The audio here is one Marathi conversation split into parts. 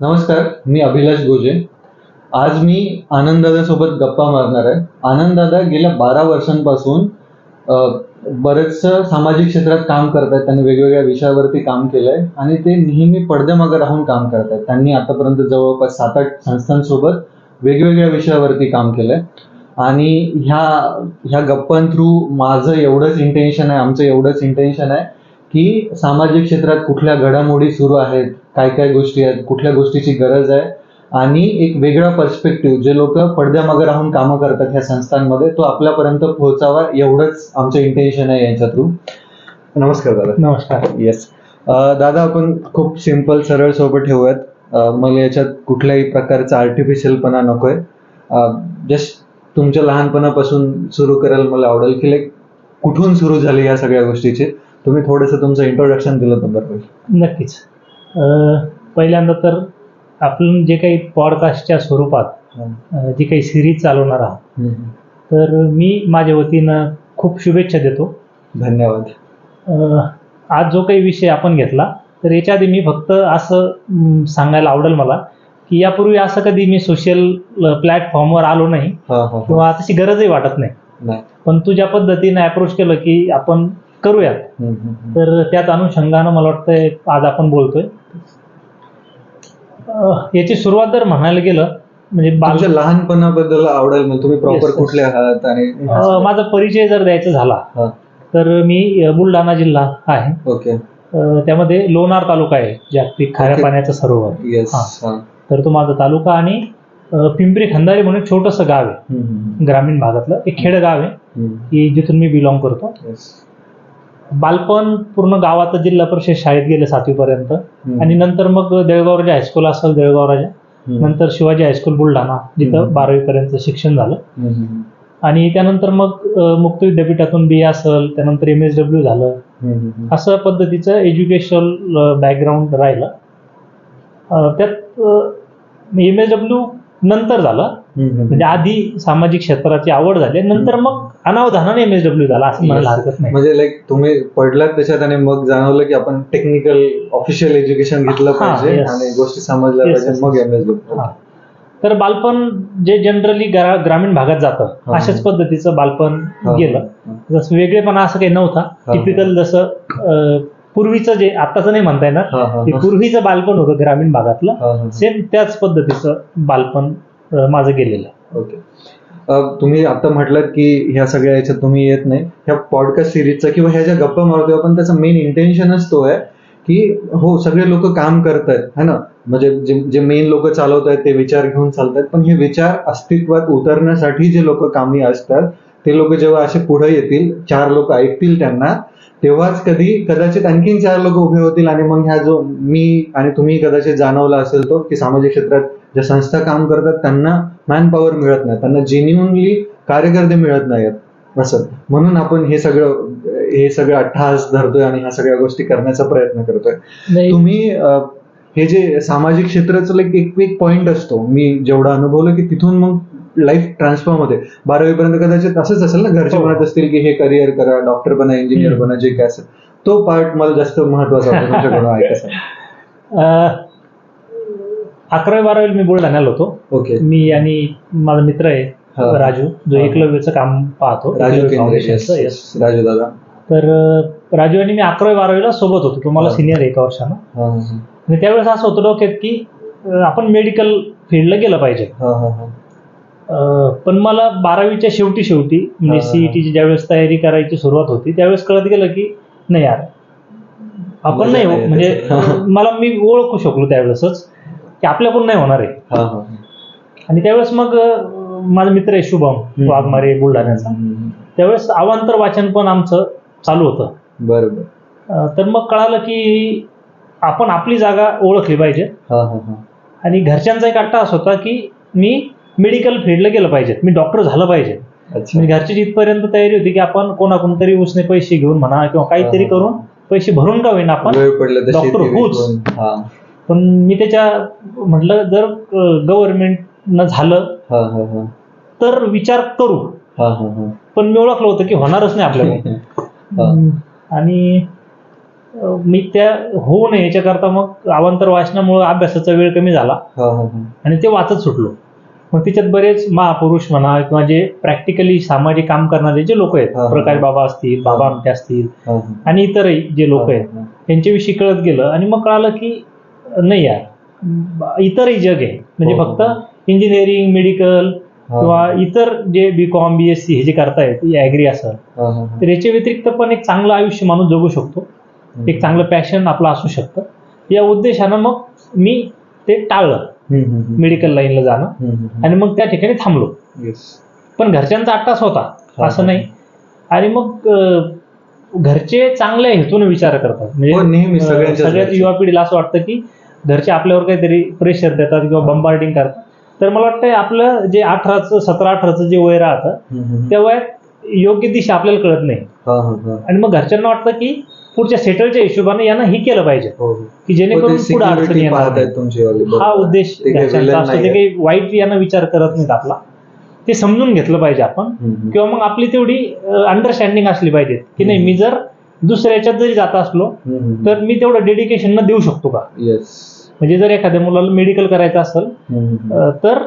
नमस्कार मी अभिलाष गोजे. आज मी आनंददादासोबत गप्पा मारणार आहे. आनंददादा गेल्या बारा वर्षांपासून अ, बरेचसं सामाजिक क्षेत्रात काम करत आहेत त्यांनी वेगवेगळ्या विषयावरती काम केलं आहे आणि ते नेहमी पडद्यामागे राहून काम करत आहेत त्यांनी आतापर्यंत जवळपास सात आठ संस्थांसोबत वेगवेगळ्या विषयावरती काम केलं आहे आणि ह्या ह्या गप्पां थ्रू माझं एवढंच इंटेन्शन आहे आमचं एवढंच इंटेन्शन आहे की सामाजिक क्षेत्रात कुठल्या घडामोडी सुरू आहेत काय काय गोष्टी आहेत कुठल्या गोष्टीची गरज आहे आणि एक वेगळा पर्स्पेक्टिव्ह जे लोक पडद्यामागे राहून कामं करतात ह्या संस्थांमध्ये तो आपल्यापर्यंत पोहोचावा एवढंच आमचं इंटेन्शन आहे यांच्या थ्रू नमस्कार दादा. नमस्कार. येस दादा आपण खूप सिंपल सरळ सोबत ठेवूयात. मला याच्यात कुठल्याही प्रकारचा आर्टिफिशियलपणा नकोय. जस्ट तुमच्या लहानपणापासून सुरू करायला मला आवडेल की लाईक कुठून सुरू झाले या सगळ्या गोष्टीचे? तुम्ही थोडंसं तुमचं इंट्रोडक्शन दिलं तर बरं होईल. नक्कीच. पहिल्यांदा तर आपण जे काही पॉडकास्टच्या स्वरूपात जी काही सिरीज चालवणार आहात. तर मी माझ्या वतीनं खूप शुभेच्छा देतो धन्यवाद आज जो काही विषय आपण घेतला तर याच्या आधी मी फक्त असं सांगायला आवडेल मला की यापूर्वी असं कधी मी सोशल प्लॅटफॉर्मवर आलो नाही. किंवा तशी गरजही वाटत नाही पण तू ज्या पद्धतीने अप्रोच केलं की आपण करूयात. तर त्याच अनुषंगानं मला वाटतंय आज आपण बोलतोय याची सुरुवात जर म्हणायला गेलं म्हणजे लहानपणाबद्दल आवडेल म्हणजे तुम्ही प्रॉपर. कुठले आहात आणि माझा परिचय जर द्यायचा झाला. तर मी बुलढाणा जिल्हा आहे. ओके. त्यामध्ये लोणार तालुका आहे जागतिक खाऱ्या. पाण्याचं सरोवर. हा. तर तो माझा तालुका आणि पिंपरी खंदारी म्हणून छोटंसं गाव आहे. ग्रामीण भागातलं एक खेड गाव आहे की जिथून मी बिलॉंग करतो. बालपण पूर्ण गावात जिल्हा परिषद शाळेत गेले सातवीपर्यंत. आणि नंतर मग देळगाव राजा हायस्कूल असेल देळगाव राजा. नंतर शिवाजी हायस्कूल बुलढाणा जिथं. बारावीपर्यंत शिक्षण झालं. आणि त्यानंतर मग मुक्त विद्यापीठातून बी ए असेल त्यानंतर एम एस डब्ल्यू झालं. असं पद्धतीचं एज्युकेशनल बॅकग्राऊंड राहिलं. त्यात एम एस डब्ल्यू नंतर झालं म्हणजे आधी सामाजिक क्षेत्राची आवड झाली नंतर मग अनावधानाने एम एस डब्ल्यू झाला असं म्हणायला हरकत नाही म्हणजे लाईक तुम्ही पडलात त्याच्यात आणि मग जाणवलं की आपण टेक्निकल ऑफिशियल एज्युकेशन घेतलं पाहिजे. आणि गोष्टी समजल्या पाहिजे मग. एम एस हा. तर बालपण जे जनरली ग्रामीण भागात जातं. अशाच पद्धतीचं बालपण. गेलं जसं वेगळेपणा असं काही नव्हता. टिपिकल जसं पूर्वीचं जे आताचं नाही म्हणता येणार ते पूर्वीचं बालपण होतं ग्रामीण भागातलं. सेम त्याच पद्धतीचं बालपण माझं गेलेलं. ओके. तुम्ही आता म्हटलात की ह्या सगळ्या याच्यात तुम्ही येत नाही. ह्या पॉडकास्ट सिरीजचा किंवा ह्या ज्या गप्पा मारतोय आपण त्याचा मेन इंटेन्शनच तो आहे की हो सगळे लोक काम करतायत है ना? म्हणजे जे जे मेन लोक चालवत आहेत ते विचार घेऊन चालतात पण हे विचार अस्तित्वात उतरण्यासाठी जे लोक कामी असतात ते लोक जेव्हा असे पुढे येतील चार लोक ऐकतील त्यांना तेव्हाच कधी कदाचित आणखीन चार लोक उभे होतील आणि मग ह्या जो मी आणि तुम्ही कदाचित जाणवला असेल तो की सामाजिक क्षेत्रात ज्या संस्था काम करतात त्यांना मॅन पॉवर मिळत नाही. त्यांना जेन्युनली कार्यकर्ते मिळत नाहीत. असं. म्हणून आपण हे सगळं हे सगळं अट्टहास धरतोय आणि ह्या सगळ्या गोष्टी करण्याचा प्रयत्न करतोय. तुम्ही हे जे सामाजिक क्षेत्राचं एक एक पॉइंट असतो. मी जेवढं अनुभवलं की तिथून मग लाईफ ट्रान्सफॉर्म होते बारावी पर्यंत कदाचित असंच असेल ना घरचे हो. म्हणत असतील की हे करिअर करा डॉक्टर बना इंजिनियर. बना जे काय असेल तो पार्ट मला जास्त महत्त्वाचा ऐकायचा अकरावी बारावी मी बुलढाण्याला होतो ओके मी आणि माझा मित्र आहे. राजू जो. एकलव्यचं काम पाहतो राजू. राजू दादा तर राजू आणि मी अकरावी बारावीला सोबत होतो तो मला हा. सिनियर एका वर्षानं आणि त्यावेळेस असं होतं डोक्यात की आपण मेडिकल फील्डला गेलं पाहिजे पण मला बारावीच्या शेवटी शेवटी म्हणजे. सीईटीची ज्यावेळेस तयारी करायची सुरुवात होती त्यावेळेस कळत गेलं की नाही यार आपण नाही हो- म्हणजे मला मी ओळखू शकलो त्यावेळेसच की आपल्याकडून नाही होणार आहे. हा, हा, हा. आणि त्यावेळेस मग माझा मित्र आहे शुभम वाघमारे बुलढाण्याचा. त्यावेळेस अवांतर वाचन पण आमचं चालू होतं. बरोबर. तर मग कळालं की आपण आपली जागा ओळखली पाहिजे. आणि घरच्यांचा एक अट्टा असा होता की मी मेडिकल फील्डला गेलं पाहिजे मी डॉक्टर झालं पाहिजे म्हणजे घरची जिथपर्यंत तयारी होती की आपण कोणाकडून तरी उसने पैसे घेऊन म्हणा किंवा काहीतरी. करून पैसे भरून का होईना आपण डॉक्टर होऊच. हा. पण मी त्याच्या म्हटलं जर गव्हर्नमेंटनं झालं हा हा हा. तर विचार करू. पण मी ओळखलं होतं की होणारच नाही आपल्याकडून हा. आणि मी त्या होऊ नये याच्याकरता मग अवांतर वाचनामुळे अभ्यासाचा वेळ कमी झाला. आणि ते वाचत सुटलो. मग त्याच्यात बरेच महापुरुष म्हणा किंवा जे प्रॅक्टिकली सामाजिक काम करणारे जे लोक आहेत हा, हा. प्रकाश बाबा असतील बाबा आमटे असतील हा. आणि इतरही जे लोक आहेत. त्यांच्याविषयी कळत गेलं आणि मग कळालं की नाही यार इतरही जग आहे म्हणजे फक्त इंजिनिअरिंग मेडिकल. किंवा इतर जे B com B S C हे जे करतायत असेल हा, हा. तर याच्या व्यतिरिक्त पण एक चांगलं आयुष्य माणूस जगू शकतो एक चांगलं पॅशन आपलं असू शकतं या उद्देशानं मग मी ते टाळलं. मेडिकल लाईनला जाणं आणि मग त्या ठिकाणी थांबलो. पण घरच्यांचा अट्टास होता हा, असं हा. नाही आणि मग घरचे चांगल्या हेतून विचार करतात हो, अं, सगळ्यांच्याच सगळ्यात. युवा पिढीला असं वाटतं की घरचे आपल्यावर काहीतरी प्रेशर देतात किंवा बंबार्डिंग करतात तर मला वाटतं आपलं जे अठराचं सतरा अठराचं जे वय राहतं. त्या वयात योग्य दिशा आपल्याला कळत नाही हा, हा, हा. आणि मग घरच्यांना वाटतं की पुढच्या सेटलच्या हिशोबाने यांना ही केलं पाहिजे. हो. की जेणेकरून पुढे अडचणी येणार हा. उद्देश काही वाईट यांना विचार करत नाहीत आपला. ते समजून घेतलं पाहिजे आपण. किंवा मग आपली तेवढी अंडरस्टँडिंग असली पाहिजे. की नाही मी जर दुसऱ्या याच्यात जरी जात असलो. तर मी तेवढं डेडिकेशन न देऊ शकतो का. म्हणजे जर एखाद्या मुलाला मेडिकल करायचं असेल तर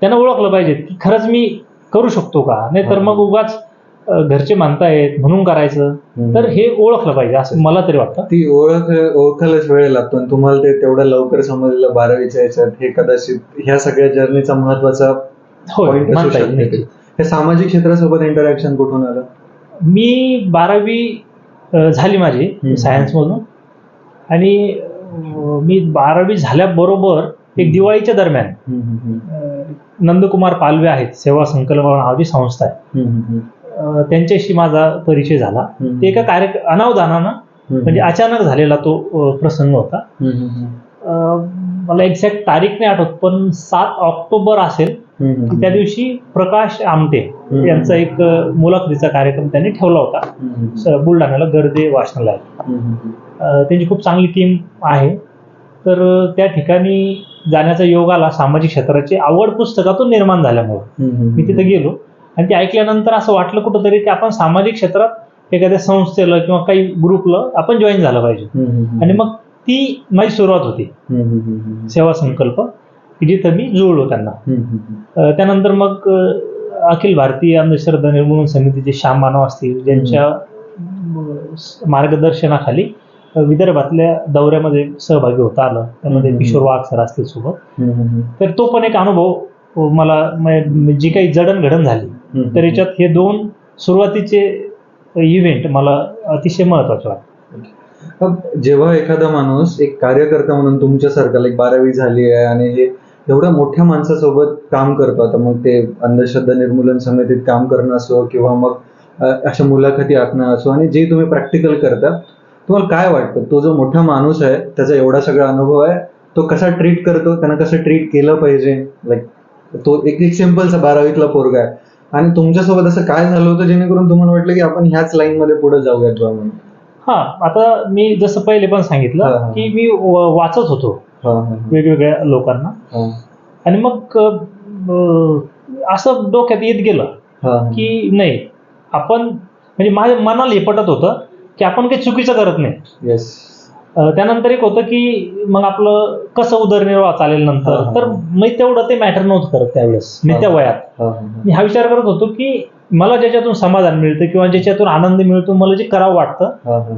त्यानं ओळखलं पाहिजे की खरंच मी करू शकतो का? नाही तर. मग उगाच घरचे म्हणतायत म्हणून करायचं. तर हे ओळखलं पाहिजे असं मला तरी वाटतं. ती ओळख ओळखायलाच वेळ लागतो आणि तुम्हाला ते तेवढ्या लवकर समजलेलं बारावीच्या याच्यात हे कदाचित ह्या सगळ्या जर्नीचा महत्त्वाचा. हे सामाजिक क्षेत्रासोबत इंटरॅक्शन कुठून आलं? मी बारावी झाली माझी हम्म. सायन्समधून आणि मी बारावी झाल्याबरोबर एक दिवाळीच्या दरम्यान नंदकुमार पालवे आहेत सेवा संकल्प नावाची संस्था आहे त्यांच्याशी माझा परिचय झाला. ते एका कार्य अनावधानानं. म्हणजे अचानक झालेला तो प्रसंग होता मला एक्झॅक्ट तारीख नाही आठवत पण सात ऑक्टोबर असेल. त्या दिवशी प्रकाश आमटे. यांचा एक मुलाखतीचा कार्यक्रम त्यांनी ठेवला होता बुलढाण्याला गर्दे वाचनालय हम्म, हम्म. अ, त्यांची खूप चांगली टीम आहे तर त्या ठिकाणी जाण्याचा योग आला सामाजिक क्षेत्राची आवड पुस्तकातून निर्माण झाल्यामुळे. मी तिथे गेलो आणि ते ऐकल्यानंतर असं वाटलं कुठंतरी की आपण सामाजिक क्षेत्रात एखाद्या संस्थेला किंवा काही ग्रुपला आपण जॉईन झालं पाहिजे. आणि मग ती माझी सुरुवात होती. सेवा संकल्प की जिथं मी जुळलो त्यांना त्यानंतर मग अखिल भारतीय अंधश्रद्धा निर्मूलन समितीचे श्याम मानव असतील ज्यांच्या मार्गदर्शनाखाली विदर्भातल्या दौऱ्यामध्ये सहभागी होता आलं त्यामध्ये. किशोर वाघ सर असतील सोबत. तर तो पण एक अनुभव मला म- जी काही जडणघडण झाली. तर याच्यात हे दोन सुरुवातीचे इव्हेंट मला अतिशय महत्त्वाचे वाटते. अब जेव्हा एखादा माणूस एक कार्यकर्ता म्हणून तुमच्यासारखा एक बारावी झाली आहे आणि हे एवढ्या मोठ्या माणसासोबत काम करतो आता मग ते अंधश्रद्धा निर्मूलन समितीत काम करणं असो किंवा मग अशा मुलाखती आखणं असो आणि जे तुम्ही प्रॅक्टिकल करता तुम्हाला काय वाटतं? तो जो मोठा माणूस आहे त्याचा एवढा सगळा अनुभव आहे तो कसा ट्रीट करतो? त्यांना कसं ट्रीट केलं पाहिजे? लाईक तो एक एक सिम्पलचा बारावीतला पोरगा आहे. आणि तुमच्यासोबत असं काय झालं होतं जेणेकरून तुम्हाला वाटलं की आपण ह्याच लाईन मध्ये पुढे जाऊयात बा म्हणून हा आता मी जसं पहिले पण हा, सांगितलं हा. की मी व- वाचत होतो हा, हा, वेगवेगळ्या लोकांना हा. आणि मग अ, असं डोक्यात येत गेलं हा, हा. की नाही आपण म्हणजे माझ्या मनाला हे पटत होतं की आपण काही चुकीचं करत नाही त्यानंतर एक होतं की मग आपलं कसं उदरनिर्वाह चालेल नंतर. तर मी तेवढं ते मॅटर नव्हतं करत त्यावेळेस. मी. त्या वयात. मी हा विचार करत होतो की मला ज्याच्यातून समाधान मिळतं किंवा ज्याच्यातून आनंद मिळतो मला जे करावं वाटतं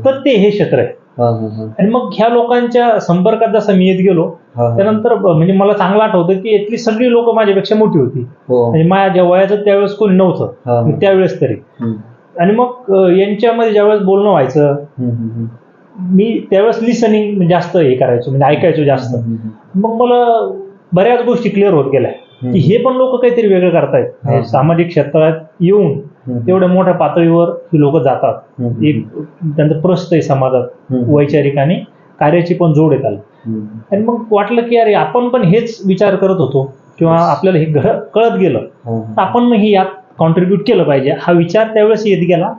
तर ते हे क्षेत्र आहे. आणि मग ह्या लोकांच्या संपर्कात जसं मी येत गेलो. त्यानंतर म्हणजे मला चांगलं आठवतं की इथली सगळी लोक माझ्यापेक्षा मोठी होती. हो. म्हणजे माझ्या ज्या वयाचं त्यावेळेस कोणी नव्हतं. त्यावेळेस तरी. आणि मग यांच्यामध्ये ज्यावेळेस बोलणं व्हायचं मी त्यावेळेस लिसनिंग जास्त हे करायचो म्हणजे ऐकायचो जास्त. मग मला बऱ्याच गोष्टी क्लिअर होत गेल्या. की हे पण लोक काहीतरी वेगळं करतायत. हा. म्हणजे सामाजिक क्षेत्रात येऊन तेवढ्या मोठ्या पातळीवर ही लोक जातात. एक त्यांचं प्रस्त आहे समाजात वैचारिक आणि कार्याची पण जोड त्याला हम्म, आणि मग वाटलं की अरे आपण पण हेच विचार करत होतो किंवा. आपल्याला हे कळत गेलं. हा, तर आपण मग हे यात कॉन्ट्रीब्युट केलं पाहिजे. हा विचार त्यावेळेस येत गेला.